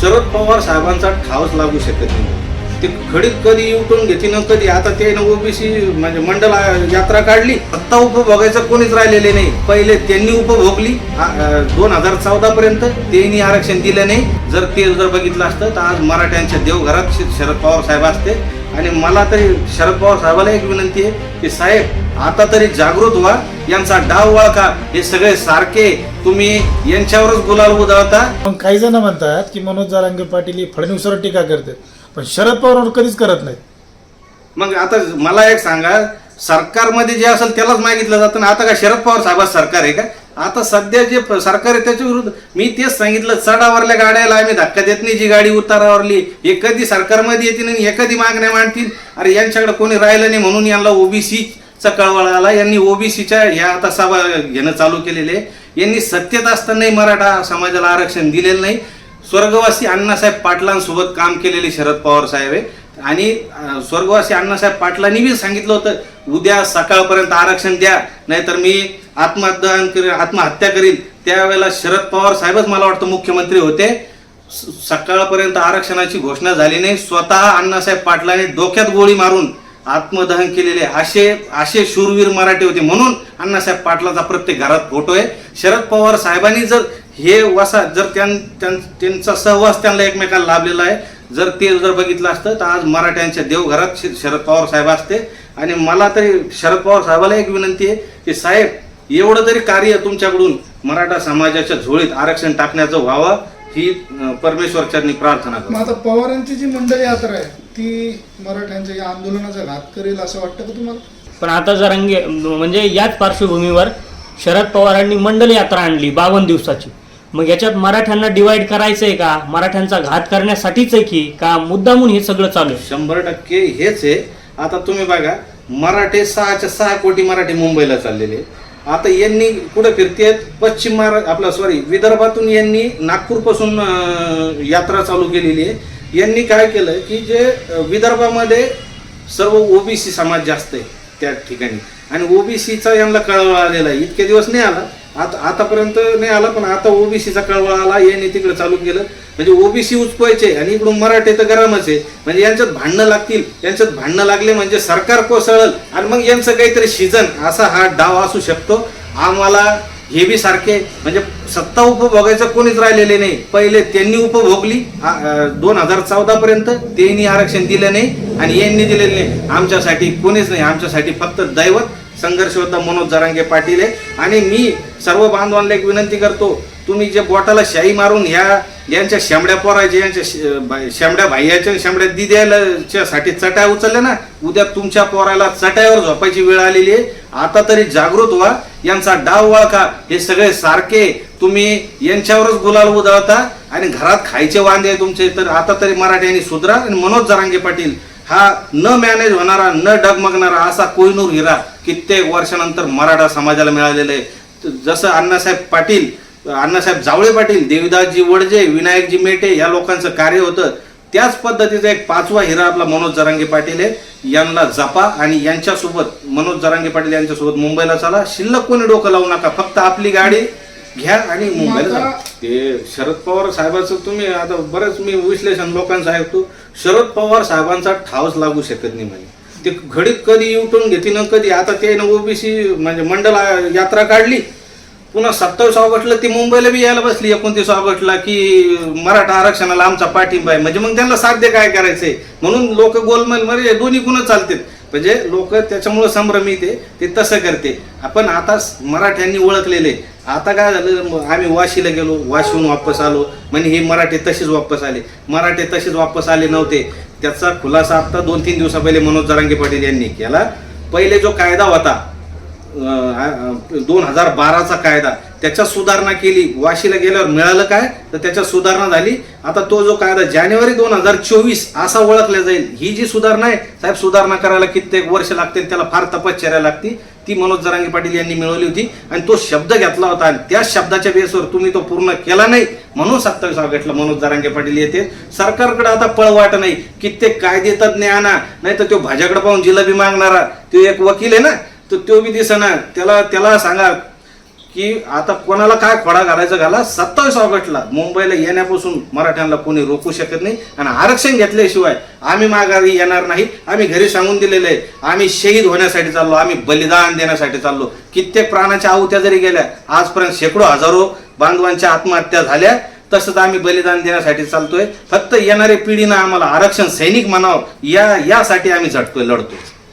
शरद पवार साहेबांचा ठावच लागू शकत नाही. ते घडीत कधी उठून घेते ना कधी आता ते ओबीसी म्हणजे मंडळ यात्रा काढली आत्ता उपभोगायचं कोणीच राहिलेले नाही. पहिले त्यांनी उपभोगली दोन हजार चौदा पर्यंत त्यांनी आरक्षण दिलं नाही. जर ते जर बघितलं असतं तर आज मराठ्यांच्या देवघरात श- शरद पवार साहेब असते. आणि मला तरी शरद पवार साहेबाला एक विनंती आहे की साहेब आता तरी जागृत व्हा. यांचा डाव वळखा. हे सगळे सारखे तुम्ही यांच्यावरच गुलाल उधळता. पण काही जण म्हणतात की मनोज जारांगे पाटील ही फडणवीसवर टीका करतात. पण शरद पवारवर कधीच करत नाहीत. मग आता मला एक सांगा सरकारमध्ये जे असेल त्यालाच मागितलं जातं ना? आता का शरद पवार साहेबाचं सरकार आहे का? आता सध्या जे सरकार आहे त्याच्या विरुद्ध मी तेच सांगितलं चढावरल्या गाड्याला आम्ही धक्का देत नाही जी गाडी उतारावरली हे कधी सरकारमध्ये येतील आणि एखादी मागण्या मांडतील. अरे यांच्याकडे कोणी राहिलं नाही म्हणून यांना ओबीसीचा कळवळ आला. यांनी ओबीसीच्या ह्या आता सभा घेणं चालू केलेले यांनी सत्तेत असतानाही मराठा समाजाला आरक्षण दिलेलं नाही. स्वर्गवासी अण्णासाहेब पाटलांसोबत काम केलेले शरद पवार साहेब आहे. आणि स्वर्गवासी अण्णासाहेब पाटलांनी बी सांगितलं होतं उद्या सकाळपर्यंत आरक्षण द्या नाहीतर मी आत्महत्या करीन आत्महत्या करीन. त्यावेळेला शरद पवार साहेबच मला वाटतं मुख्यमंत्री होते. स- सकाळपर्यंत आरक्षणाची घोषणा झाली नाही. स्वतः अण्णासाहेब पाटलांनी डोक्यात गोळी मारून आत्मदहन केलेले असे असे शूरवीर मराठी होते म्हणून अण्णासाहेब पाटलाचा प्रत्येक घरात फोटो आहे. शरद पवार साहेबांनी जर हे वसा जर त्यां त्यांचा सहवास त्यांना एकमेकाला लाभलेला आहे जर ते जर बघितलं असतं तर आज मराठ्यांच्या देवघरात श- शरद पवार साहेब असते. आणि मला तरी शरद पवार साहेबाला एक विनंती आहे की साहेब एवढं तरी कार्य तुमच्याकडून मराठा समाजाच्या झोळीत आरक्षण टाकण्याचं व्हावं ही अं, परमेश्वरच्यांनी प्रार्थना करतो. आता पवारांची जी मंडळ यात्रा आहे ती मराठ्यांच्या या आंदोलनाचा घात करेल असं वाटतं का तुम्हाला? पण आता जरांगे म्हणजे याच पार्श्वभूमीवर शरद पवारांनी मंडल यात्रा आणली बावन्न दिवसाची. मग याच्यात मराठ्यांना डिवाइड करायचं आहे का? मराठ्यांचा घात करण्यासाठीच आहे की? का मुद्दामून हे सगळं चालू आहे? शंभर टक्के हेच आहे. आता तुम्ही बघा मराठे सहाच्या सहा कोटी मराठी मुंबईला चाललेले आता यांनी कुठं फिरतेत पश्चिम महाराष्ट्र आपला सॉरी विदर्भातून यांनी नागपूरपासून यात्रा चालू केलेली आहे. यांनी काय केलं की जे विदर्भामध्ये सर्व ओबीसी समाज जास्त आहे त्या ठिकाणी. आणि ओबीसीचा यांना कळवळा आलेला आहे. इतके दिवस नाही आला. आता आतापर्यंत नाही आला पण आता ओबीसीचा कळवळ आला यांनी तिकडे चालू केलं. म्हणजे ओबीसी उचपायचे आणि इकडून मराठे तर गरमच आहे. म्हणजे यांच्यात भांडणं लागतील. यांच्यात भांडणं लागले म्हणजे सरकार कोसळल. आणि मग यांचं काहीतरी सीझन असा हा डाव असू शकतो. आम्हाला हे बी सारखे म्हणजे सत्ता उपभोगायचं कोणीच राहिलेले नाही. पहिले त्यांनी उपभोगली. दोन हजार चौदा पर्यंत त्यांनी आरक्षण दिलं नाही आणि यांनी दिलेलं नाही. आमच्यासाठी कोणीच नाही. आमच्यासाठी फक्त दैवत संघर्ष मनोज जरांगे पाटील आहे. आणि मी सर्व बांधवांना एक विनंती करतो तुम्ही जे बोटाला शाई मारून ह्या यांच्या शेंबड्या पोरायचे यांच्या श- शेंबड्या भाईयाच्या शेंबड्या दिद्याच्या साठी चटाय उचलल्या ना उद्या तुमच्या पोराला चटायावर झोपायची वेळ आलेली आहे. आता तरी जागृत व्हा यांचा डाव वळखा हे सगळे सारखे तुम्ही यांच्यावरच गुलाल उधळता आणि घरात खायचे वांदे तुमचे. तर आता तरी मराठ्यांनी सुधरा आणि मनोज जरांगे पाटील हा न मॅनेज होणारा न डगमगणारा असा कोहिनूर हिरा कित्येक वर्षानंतर मराठा समाजाला मिळालेला आहे. जसं अण्णासाहेब पाटील अण्णासाहेब जावळे पाटील देवीदासजी वडजे विनायकजी मेटे या लोकांचं कार्य होतं. त्याच पद्धतीचा एक पाचवा हिरा आपला मनोज जरांगे पाटील आहे. यांना जपा आणि यांच्यासोबत मनोज जरांगे पाटील यांच्यासोबत मुंबईला चला. शिल्लक कोणी डोकं लावू नका. फक्त आपली गाडी घ्या आणि मुंबईला ते शरद पवार साहेबाचं तुम्ही आता बरंच मी विश्लेषण लोकांचं ऐकतो. शरद पवार साहेबांचा ठावच लागू शकत नाही म्हणे. ते घडीत कधी उठून घेते ना कधी आता ते ओबीसी म्हणजे मंडळ आ- यात्रा काढली. पुन्हा सत्तावीस ऑगस्टला ती मुंबईला बी यायला बसली एकोणतीस ऑगस्टला की मराठा आरक्षणाला आमचा पाठिंबा आहे. म्हणजे मग त्यांना साध्य काय करायचंय? म्हणून लोक गोलमाल म्हणजे दोन्ही गुण चालतात. म्हणजे लोक त्याच्यामुळे संभ्रमित आहे. ते तसं करते. आपण आता स- मराठ्यांनी ओळखलेले आता काय झालं आम्ही वाशीला गेलो वाशीहून वापस आलो. म्हणजे हे मराठी तशीच वापस आले. मराठी तशीच वापस आले नव्हते. त्याचा खुलासा आता दोन तीन दिवसा पहिले मनोज जरांगे पाटील यांनी केला. पहिले जो कायदा होता दोन हजार बाराचा कायदा त्याच्यात सुधारणा केली. वाशीला गेल्यावर मिळालं काय? तर त्याच्यात सुधारणा झाली. आता तो जो कायदा जानेवारी दोन हजार चोवीस असा ओळखला जाईल. ही जी सुधारणा आहे साहेब सुधारणा करायला कित्येक वर्ष लागते त्याला फार तपश्चर्या लागते ती मनोज जरांगे पाटील यांनी मिळवली होती. आणि तो शब्द घेतला होता आणि त्या शब्दाच्या बेसवर तुम्ही तो पूर्ण केला नाही. म्हणून सत्तावीस ऑगस्टला मनोज जरांगे पाटील येते. सरकारकडे आता पळवाट नाही. कित्येक कायदे तज्ञ आणा. नाही तर तो भाज्याकडे पाहून जिलबी मागणारा तो एक वकील आहे ना तर तो बी दिसना. त्याला त्याला सांगा की आता कोणाला काय खोडा घालायचा घाला सत्तावीस ऑगस्टला मुंबईला येण्यापासून मराठ्यांना कोणी रोखू शकत नाही आणि आरक्षण घेतल्याशिवाय आम्ही माघारी येणार नाही. आम्ही घरी सांगून दिलेले आहे. आम्ही शहीद होण्यासाठी चाललो आम्ही बलिदान देण्यासाठी चाललो. कित्येक प्राणाच्या आहुत्या जरी गेल्या आजपर्यंत शेकडो हजारो बांधवांच्या आत्महत्या झाल्या. तसंच आम्ही बलिदान देण्यासाठी चालतोय. फक्त येणाऱ्या पिढीनं आम्हाला आरक्षण सैनिक म्हणावं. या यासाठी आम्ही झटतोय लढतोय.